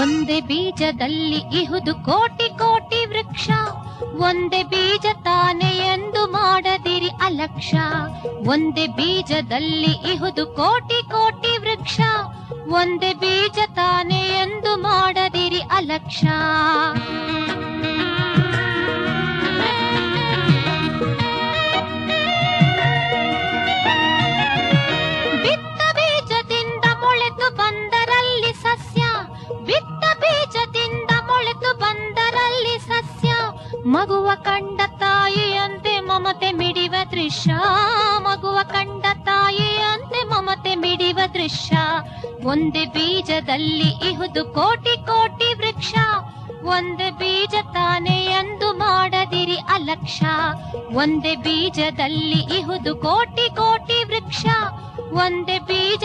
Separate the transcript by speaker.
Speaker 1: ಒಂದೇ ಬೀಜದಲ್ಲಿ ಇಹುದು ಕೋಟಿ ಕೋಟಿ ವೃಕ್ಷ. ಒಂದೇ ಬೀಜ ತಾನೆ ಎಂದು ಮಾಡದಿರಿ ಅಲಕ್ಷ. ಒಂದೇ ಬೀಜದಲ್ಲಿ ಇಹುದು ಕೋಟಿ ಕೋಟಿ ವೃಕ್ಷ. ಒಂದೇ ಬೀಜ ತಾನೆ ಎಂದು ಮಾಡದಿರಿ ಅಲಕ್ಷ. ಮಗುವ ಕಂಡ ತಾಯಿಯಂತೆ ಮಮತೆ ಮಿಡಿವ ದೃಶ್ಯ. ಮಗುವ ಕಂಡ ತಾಯಿಯಂತೆ ಮಮತೆ ಮಿಡಿವ ದೃಶ್ಯ. ಒಂದೇ ಬೀಜದಲ್ಲಿ ಇಹುದು ಕೋಟಿ ಕೋಟಿ ವೃಕ್ಷ. ಒಂದೇ ಬೀಜ ತಾನೆ ಎಂದು ಮಾಡದಿರಿ ಅಲಕ್ಷ ಒಂದೇ ಬೀಜದಲ್ಲಿ ಇಹುದು ಕೋಟಿ ಕೋಟಿ ವೃಕ್ಷ. ಒಂದೇ ಬೀಜ